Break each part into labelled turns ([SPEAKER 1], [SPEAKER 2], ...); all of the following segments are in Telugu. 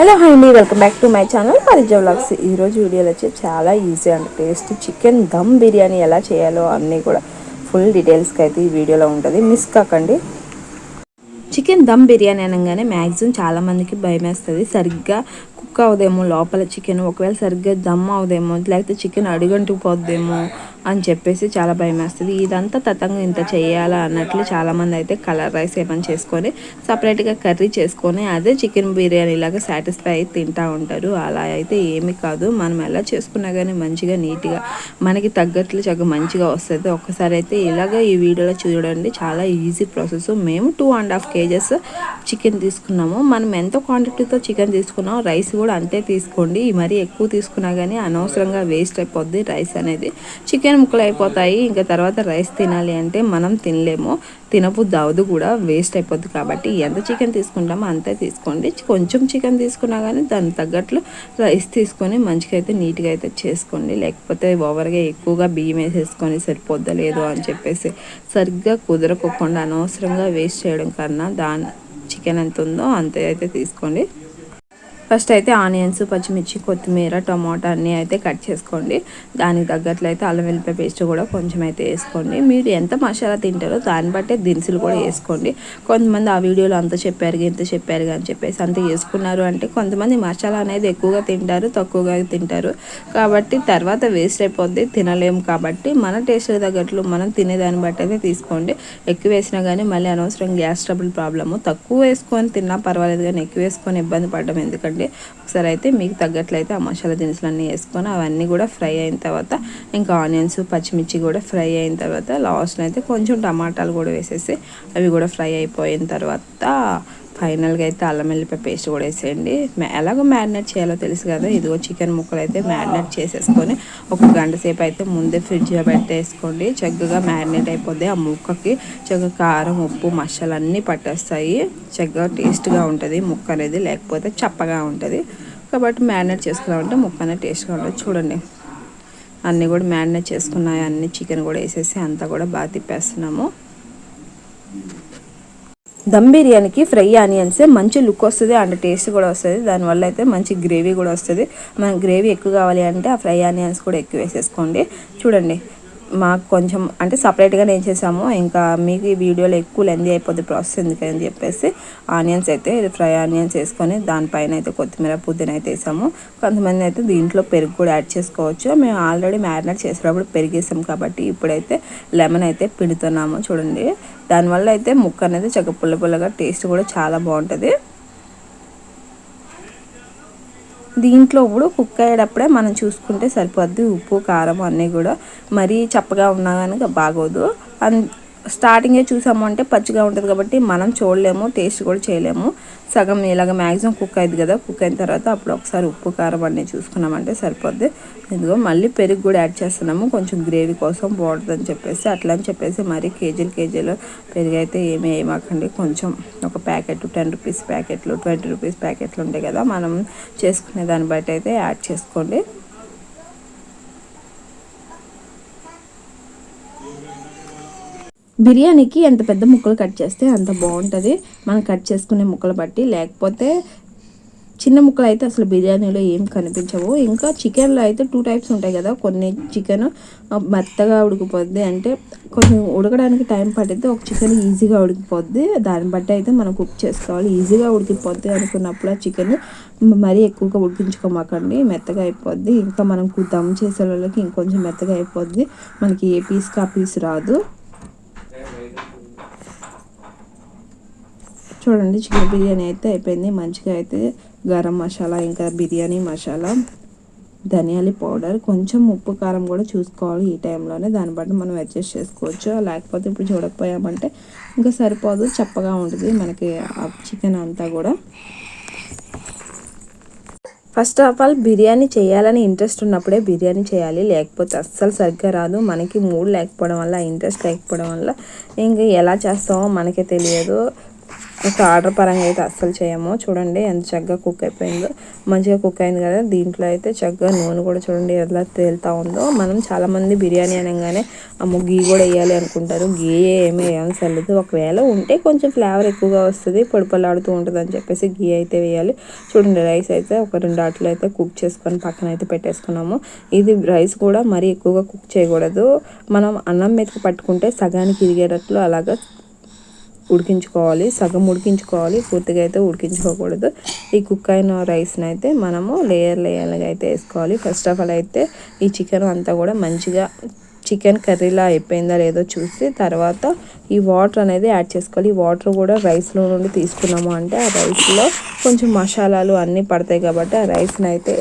[SPEAKER 1] హలో హాయ్ అండి welcome back to my channel Parija vlogs. ఈరోజు వీడియోలో వచ్చి చాలా easy and taste chicken dum biryani ఎలా చేయాలో అన్నీ కూడా ఫుల్ డీటెయిల్స్కి అయితే ఈ వీడియోలో ఉంటుంది. మిస్ కాకండి. చికెన్ దమ్ బిర్యానీ అనగానే మ్యాక్సిమం చాలామందికి భయం వేస్తుంది. సరిగ్గా కుక్ అవుదేమో లోపల చికెన్ ఒకవేళ సరిగ్గా దమ్ అవుదేమో లేకపోతే చికెన్ అడుగంటుకుపోద్దేమో అని చెప్పేసి చాలా భయం వేస్తుంది ఇదంతా తతంగా ఇంత చేయాలా అన్నట్లు చాలామంది అయితే కలర్ రైస్ ఏమైనా చేసుకొని సపరేట్గా కర్రీ చేసుకొని అదే చికెన్ బిర్యానీ లాగా సాటిస్ఫై అయి తింటూ ఉంటారు. అలా అయితే ఏమీ కాదు. మనం ఎలా చేసుకున్నా కానీ మంచిగా నీట్గా మనకి తగ్గట్లు చక్కగా మంచిగా వస్తుంది. ఒక్కసారి అయితే ఇలాగ ఈ వీడియోలో చూడండి. చాలా ఈజీ ప్రాసెస్ మేము two and half KGs chicken తీసుకున్నాము. మనం ఎంత క్వాంటిటీతో చికెన్ తీసుకున్నాం రైస్ కూడా అంతే తీసుకోండి. మరీ ఎక్కువ తీసుకున్నా కానీ అనవసరంగా వేస్ట్ అయిపోద్ది రైస్ అనేది. చికెన్ చికెన్ ముక్కలు అయిపోతాయి ఇంకా తర్వాత రైస్ తినాలి అంటే మనం తినలేము. తినబుద్ది అవదు కూడా వేస్ట్ అయిపోద్ది కాబట్టి ఎంత చికెన్ తీసుకుంటామో అంతే తీసుకోండి. కొంచెం చికెన్ తీసుకున్నా కానీ దానికి తగ్గట్లు రైస్ తీసుకొని మంచిగా అయితే నీట్గా అయితే చేసుకోండి. లేకపోతే ఓవర్గా ఎక్కువగా బియ్యం వేసేసుకొని సరిపోద్దా లేదు అని చెప్పేసి సరిగ్గా కుదరకోకుండా అనవసరంగా వేస్ట్ చేయడం కన్నా దాని చికెన్ ఎంత ఉందో అంతే అయితే తీసుకోండి. ఫస్ట్ అయితే ఆనియన్స్ పచ్చిమిర్చి కొత్తిమీర టమాటా అన్నీ అయితే కట్ చేసుకోండి. దానికి తగ్గట్లు అయితే అల్లం వెల్లిపాయ పేస్ట్ కూడా కొంచెం అయితే వేసుకోండి. మీరు ఎంత మసాలా తింటారో దాన్ని బట్టే దినుసులు కూడా వేసుకోండి. కొంతమంది ఆ వీడియోలో అంత చెప్పారు ఇంత చెప్పారు అని చెప్పేసి అంత వేసుకున్నారు అంటే కొంతమంది మసాలా అనేది ఎక్కువగా తింటారు తక్కువగా తింటారు. కాబట్టి తర్వాత వేస్ట్ అయిపోద్ది తినలేము కాబట్టి మన టేస్ట్ తగ్గట్లు మనం తినేదాన్ని బట్టి అయితే తీసుకోండి. ఎక్కువ వేసినా కానీ మళ్ళీ అనవసరం గ్యాస్ ట్రబుల్ ప్రాబ్లము. తక్కువ వేసుకొని తిన్నా పర్వాలేదు కానీ ఎక్కువ వేసుకొని ఇబ్బంది పడడం ఎందుకంటే ఒకసారి అయితే మీకు తగ్గట్లయితే ఆ మసాలా దినుసులు అన్నీ వేసుకొని అవన్నీ కూడా ఫ్రై అయిన తర్వాత ఇంకా ఆనియన్స్ పచ్చిమిర్చి కూడా ఫ్రై అయిన తర్వాత లాస్ట్లో అయితే కొంచెం టమాటాలు కూడా వేసేసి అవి కూడా ఫ్రై అయిపోయిన తర్వాత ఫైనల్గా అయితే అల్లం వెల్లిపాయ పేస్ట్ కూడా వేసేయండి. ఎలాగో మ్యారినేట్ చేయాలో తెలుసు కదా ఇదిగో చికెన్ ముక్కలు అయితే మ్యారినేట్ చేసేసుకొని ఒక గంట సేపు అయితే ముందే ఫ్రిడ్జ్లో పెట్టేసుకోండి. చక్కగా మ్యారినేట్ అయిపోద్ది. ఆ ముక్కకి చక్కగా కారం ఉప్పు మసాలా అన్నీ పట్టేస్తాయి. చక్కగా టేస్ట్గా ఉంటుంది. ముక్క అనేది లేకపోతే చప్పగా ఉంటుంది. కాబట్టి మ్యారినేట్ చేసుకున్నామంటే ముక్క అనేది టేస్ట్గా ఉంటుంది. చూడండి. అన్నీ కూడా మ్యారినేట్ చేసుకున్నాయి. అన్ని చికెన్ కూడా వేసేసి అంతా కూడా బాగా తిప్పేస్తున్నాము. దమ్ బిర్యానీకి ఫ్రై ఆనియన్సే మంచి లుక్ వస్తుంది అండ్ టేస్ట్ కూడా వస్తుంది. దానివల్ల అయితే మంచి గ్రేవీ కూడా వస్తుంది. మనకి గ్రేవీ ఎక్కువ కావాలి అంటే ఆ ఫ్రై ఆనియన్స్ కూడా ఎక్కువ వేసేసుకోండి. చూడండి. మాకు కొంచెం అంటే సపరేట్గా నేను చేసాము ఇంకా మీకు ఈ వీడియోలో ఎక్కువ లెంది అయిపోద్ది ప్రాసెస్ ఎందుకని చెప్పేసి ఆనియన్స్ అయితే ఫ్రై ఆనియన్స్ వేసుకొని దానిపైన అయితే కొత్తిమీర పుదీనా అయితే వేసాము. కొంతమంది అయితే దీంట్లో పెరుగు కూడా యాడ్ చేసుకోవచ్చు. మేము ఆల్రెడీ మ్యారినేట్ చేసేటప్పుడు పెరిగేసాం కాబట్టి ఇప్పుడైతే లెమన్ అయితే పిండుతున్నాము. చూడండి. దానివల్ల అయితే ముక్క అనేది చక్క పుల్ల పుల్లగా టేస్ట్ కూడా చాలా బాగుంటుంది. దీంట్లో ఇప్పుడు కుక్ అయ్యేటప్పుడే మనం చూసుకుంటే సరిపోద్ది ఉప్పు కారం అన్నీ కూడా. మరీ చప్పగా ఉన్నా కానీ బాగోదు. అండ్ స్టార్టింగే చూసాము అంటే పచ్చిగా ఉంటుంది కాబట్టి మనం చూడలేము టేస్ట్ కూడా చేయలేము. సగం ఇలాగ మ్యాక్సిమం కుక్ అయింది కదా కుక్ అయిన తర్వాత అప్పుడు ఒకసారి ఉప్పు కారం అన్నీ చూసుకున్నామంటే సరిపోద్ది. ఇదిగో మళ్ళీ పెరుగు కూడా యాడ్ చేస్తున్నాము. కొంచెం గ్రేవీ కోసం బాగుంటుందని చెప్పేసి అట్లా అని చెప్పేసి మరి కేజీలు కేజీలు పెరుగు అయితే ఏమీ ఏమాకండి కొంచెం ఒక ప్యాకెట్ టెన్ రూపీస్ ప్యాకెట్లు ట్వంటీ రూపీస్ ప్యాకెట్లు ఉంటాయి కదా మనం చేసుకునే దాన్ని బట్టి అయితే యాడ్ చేసుకోండి. బిర్యానీకి ఎంత పెద్ద ముక్కలు కట్ చేస్తే అంత బాగుంటుంది. మనం కట్ చేసుకునే ముక్కలు బట్టి లేకపోతే చిన్న ముక్కలు అయితే అసలు బిర్యానీలో ఏం కనిపించవు. ఇంకా చికెన్లో అయితే టూ టైప్స్ ఉంటాయి కదా కొన్ని చికెన్ మెత్తగా ఉడికిపోద్ది అంటే కొంచెం ఉడకడానికి టైం పట్టిద్ది ఒక చికెన్ ఈజీగా ఉడికిపోద్ది. దాన్ని బట్టి అయితే మనం కుక్ చేసుకోవాలి. ఈజీగా ఉడికిపోద్ది అనుకున్నప్పుడు ఆ చికెన్ మరీ ఎక్కువగా ఉడికించుకోమాకండి మెత్తగా అయిపోద్ది. ఇంకా మనం దమ్ చేసే వాళ్ళకి ఇంకొంచెం మెత్తగా అయిపోద్ది. మనకి ఏ పీస్కి ఆ పీస్ రాదు. చూడండి చికెన్ బిర్యానీ అయితే అయిపోయింది. మంచిగా అయితే గరం మసాలా ఇంకా బిర్యానీ మసాలా ధనియాల పౌడర్ కొంచెం ఉప్పు కారం కూడా చూసుకోవాలి ఈ టైంలోనే. దాన్ని బట్టి మనం అడ్జస్ట్ చేసుకోవచ్చు. లేకపోతే ఇప్పుడు చూడకపోయామంటే ఇంకా సరిపోదు చప్పగా ఉంటుంది మనకి ఆ చికెన్ అంతా కూడా. ఫస్ట్ ఆఫ్ ఆల్ బిర్యానీ చేయాలని ఇంట్రెస్ట్ ఉన్నప్పుడే బిర్యానీ చేయాలి. లేకపోతే అస్సలు సరిగ్గా రాదు. మనకి మూడ్ లేకపోవడం వల్ల ఇంట్రెస్ట్ లేకపోవడం వల్ల ఇంకా ఎలా చేస్తామో మనకే తెలియదు. ఇంకా ఆర్డర్ పరంగా అయితే అస్సలు చేయము. చూడండి ఎంత చక్కగా కుక్ అయిపోయిందో. మంచిగా కుక్ అయింది కదా. దీంట్లో అయితే చక్కగా నూనె కూడా చూడండి ఎలా తేలుతూ ఉందో. మనం చాలామంది బిర్యానీ అనగానే అమ్మ గీ కూడా వేయాలి అనుకుంటారు. గీ ఏమి వేయాలని చల్లదు ఒకవేళ ఉంటే కొంచెం ఫ్లేవర్ ఎక్కువగా వస్తుంది పొడిపొలాడుతూ ఉంటుంది అని చెప్పేసి గీ అయితే వేయాలి. చూడండి రైస్ అయితే ఒక రెండు ఆటలు అయితే కుక్ చేసుకొని పక్కన అయితే పెట్టేసుకున్నాము. ఇది రైస్ కూడా మరీ ఎక్కువగా కుక్ చేయకూడదు. మనం అన్నం మీద పట్టుకుంటే సగానికి ఇరిగేటట్లు అలాగా ఉడికించుకోవాలి సగం ఉడికించుకోవాలి పూర్తిగా అయితే ఉడికించుకోకూడదు. ఈ కుక్ అయిన రైస్ని అయితే మనము లేయర్ లేయర్గా అయితే వేసుకోవాలి. ఫస్ట్ ఆఫ్ ఆల్ అయితే ఈ చికెన్ అంతా కూడా మంచిగా చికెన్ కర్రీలా అయిపోయిందా లేదో చూసి తర్వాత ఈ వాటర్ అనేది యాడ్ చేసుకోవాలి. ఈ వాటర్ కూడా రైస్లో నుండి తీసుకున్నాము అంటే ఆ రైస్లో కొంచెం మసాలాలు అన్నీ పడతాయి కాబట్టి ఆ రైస్ని అయితే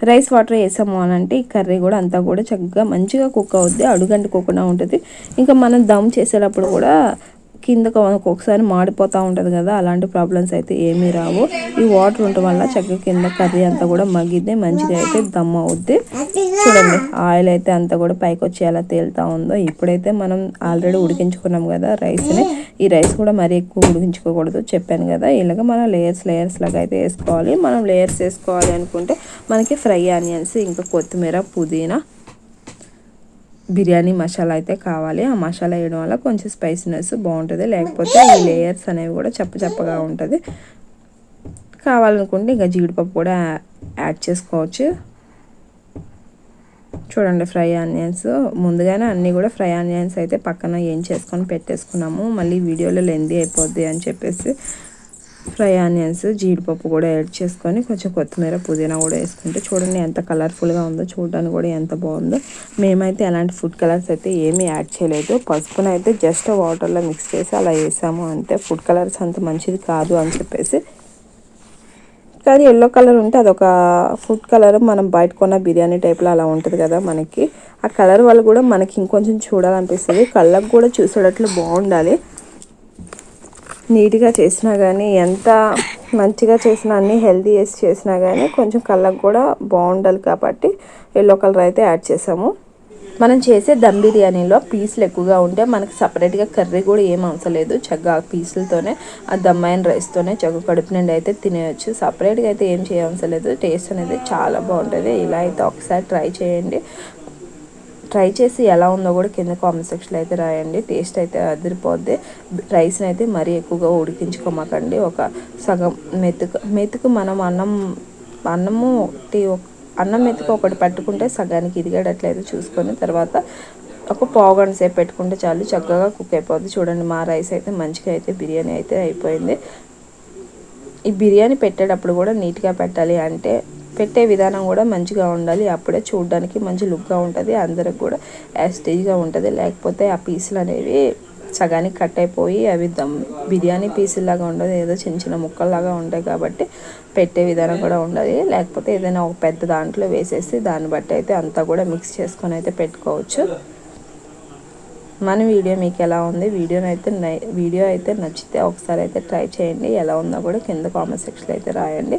[SPEAKER 1] రైస్ వాటర్ వేసాము అని అంటే ఈ కర్రీ కూడా అంతా కూడా చక్కగా మంచిగా కుక్ అవుద్ది అడుగంటుకోకుండా ఉంటుంది. ఇంకా మనం దమ్ చేసేటప్పుడు కూడా కిందకు ఒక్కొక్కసారి మాడిపోతూ ఉంటుంది కదా అలాంటి ప్రాబ్లమ్స్ అయితే ఏమీ రావు. ఈ వాటర్ ఉండటం వల్ల చక్కగా కింద కర్రీ అంతా కూడా మగ్గిద్ది మంచిగా అయితే దమ్ అవుద్ది. చూడండి ఆయిల్ అయితే అంతా కూడా పైకి వచ్చి ఎలా తేలుతా ఉందో. ఇప్పుడైతే మనం ఆల్రెడీ ఉడికించుకున్నాం కదా రైస్ని. ఈ రైస్ కూడా మరీ ఎక్కువ ఉడికించుకోకూడదు. చెప్పాను కదా ఇలాగ మనం లేయర్స్ లేయర్స్ లాగా అయితే వేసుకోవాలి. మనం లేయర్స్ వేసుకోవాలి అనుకుంటే మనకి ఫ్రై ఆనియన్స్ ఇంకా కొత్తిమీర పుదీనా బిర్యానీ మసాలా అయితే కావాలి. ఆ మసాలా వేయడం వల్ల కొంచెం స్పైసీనెస్ బాగుంటుంది. లేకపోతే ఈ లేయర్స్ అనేవి కూడా చప్ప చప్పగా ఉంటుంది. కావాలనుకుంటే ఇంకా జీడిపప్పు కూడా యాడ్ చేసుకోవచ్చు. చూడండి ఫ్రై ఆనియన్స్. ముందుగానే అన్నీ కూడా ఫ్రై ఆనియన్స్ అయితే పక్కన ఏం చేసుకొని పెట్టేసుకున్నాము. మళ్ళీ వీడియోలో లెందీ అయిపోద్ది అని చెప్పేసి ఫ్రై ఆనియన్స్ జీడిపప్పు కూడా యాడ్ చేసుకొని కొంచెం కొత్తిమీర పుదీనా కూడా వేసుకుంటే చూడండి ఎంత కలర్ఫుల్గా ఉందో చూడడానికి కూడా ఎంత బాగుందో. మేమైతే ఎలాంటి ఫుడ్ కలర్స్ అయితే ఏమీ యాడ్ చేయలేదు. పసుపును అయితే జస్ట్ వాటర్లో మిక్స్ చేసి అలా వేసాము అంతే. ఫుడ్ కలర్స్ అంత మంచిది కాదు అని చెప్పేసి. కానీ ఎల్లో కలర్ ఉంటే అదొక ఫుడ్ కలర్. మనం బయట కొన్న బిర్యానీ టైప్లో అలా ఉంటుంది కదా మనకి. ఆ కలర్ వల్ల కూడా మనకి ఇంకొంచెం చూడాలనిపిస్తుంది. కళ్ళకు కూడా చూసేటట్లు బాగుండాలి. నీట్గా చేసినా కానీ ఎంత మంచిగా చేసినా అన్ని హెల్దీ వేసి చేసినా కానీ కొంచెం కళ్ళకు కూడా బాగుండాలి కాబట్టి ఎల్లో కలర్ అయితే యాడ్ చేసాము. మనం చేసే దమ్ బిర్యానీలో పీసులు ఎక్కువగా ఉంటే మనకి సపరేట్గా కర్రీ కూడా ఏం అవసరం లేదు. చక్కగా పీసులతోనే ఆ దమ్ అయిన రైస్తోనే చక్కగా కడుపు నుండి అయితే తినేయచ్చు. సపరేట్గా అయితే ఏం చేయవసరం లేదు. టేస్ట్ అనేది చాలా బాగుంటుంది ఇలా అయితే ఒకసారి ట్రై చేయండి. ట్రై చేసి ఎలా ఉందో కూడా కింద కామెంట్ సెక్షన్లో అయితే రాయండి. టేస్ట్ అయితే అదిరిపోద్ది. రైస్ని అయితే మరీ ఎక్కువగా ఉడికించుకోమాకండి. ఒక సగం మెతుకు మెతుకు మనం అన్నం అన్నము టీ అన్నం మెతుకు ఒకటి పట్టుకుంటే సగానికి ఇదిగేటట్లయితే చూసుకొని తర్వాత ఒక పావుగంట సేపు పెట్టుకుంటే చాలు చక్కగా కుక్ అయిపోద్ది. చూడండి మా రైస్ అయితే మంచిగా అయితే బిర్యానీ అయితే అయిపోయింది. ఈ బిర్యానీ పెట్టేటప్పుడు కూడా నీట్గా పెట్టాలి అంటే పెట్టే విధానం కూడా మంచిగా ఉండాలి. అప్పుడే చూడడానికి మంచి లుక్గా ఉంటుంది. అందరికి కూడా యాస్టేజ్గా ఉంటుంది. లేకపోతే ఆ పీసులు అనేవి సగానికి కట్ అయిపోయి అవి దమ్ బిర్యానీ పీసులాగా ఉండదు. ఏదో చిన్న చిన్న ముక్కల్లాగా ఉంటాయి కాబట్టి పెట్టే విధానం కూడా ఉండాలి. లేకపోతే ఏదైనా ఒక పెద్ద దాంట్లో వేసేసి దాన్ని బట్టి అయితే అంతా కూడా మిక్స్ చేసుకొని అయితే పెట్టుకోవచ్చు. మన వీడియో మీకు ఎలా ఉంది? వీడియోని అయితే వీడియో అయితే నచ్చితే ఒకసారి అయితే ట్రై చేయండి. ఎలా ఉందో కూడా కింద కామెంట్ సెక్షన్లో అయితే రాయండి.